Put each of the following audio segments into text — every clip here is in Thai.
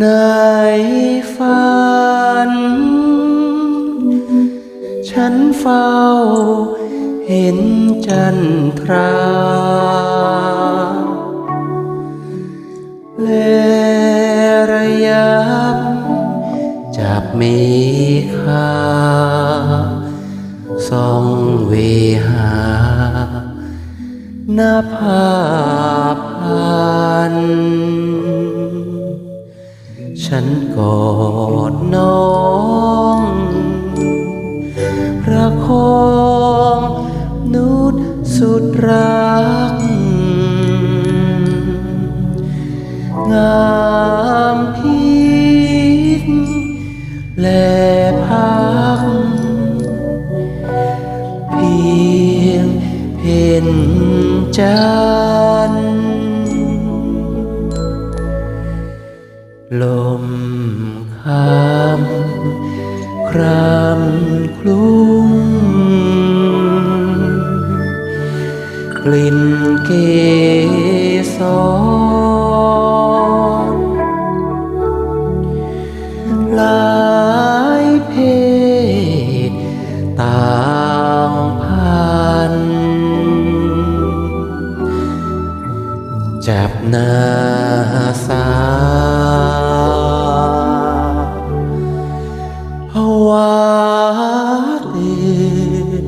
ในฝัน ฉันเฝ้าเห็นจันทราและระยับจับมีคาส่องเวหาหน้าผาพัน ฉันกอดน้องประคองนุดสุดรัก งามพิษและพัก เพียงเพ็นจันทร์ ลมคำครำคลุ้งกลิ่นเกสรลายเพศต่างพันจับนา สาวภาวะตื่น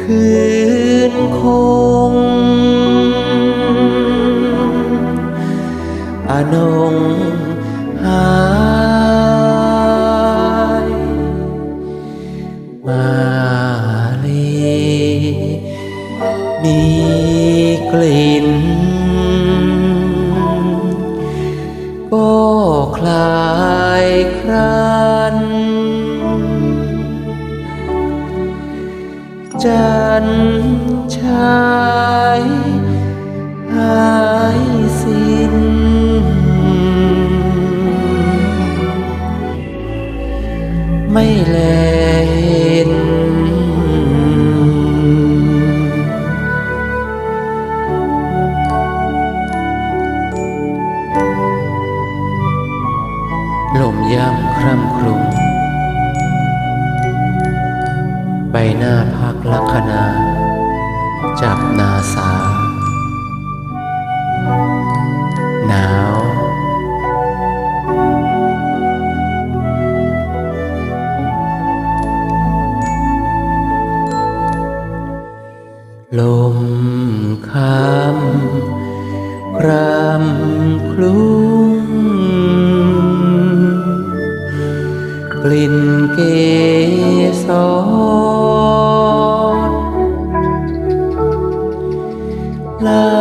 คืนคง อนงหายมาลีมีกลิ่น จันชาย หน้าพักลักษณาจับนาสา หนาว ลมคำครำคลุ้งกลิ่นเกสร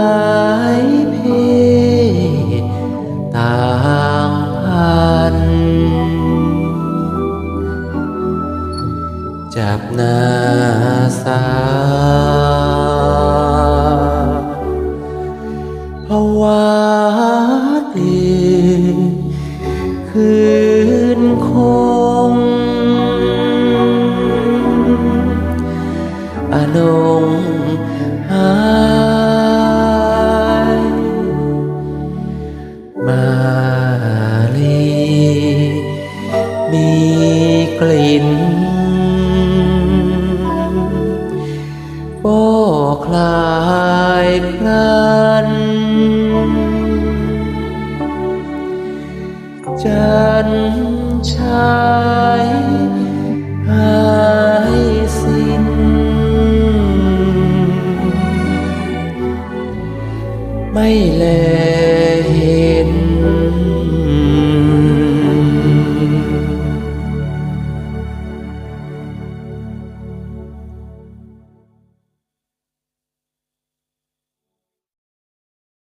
ายเพศต่างพัน จับนาสาภาวะตื่นคืนคงอนงหา คลายคลันจันชายหายสิ้น ไม่แลเห็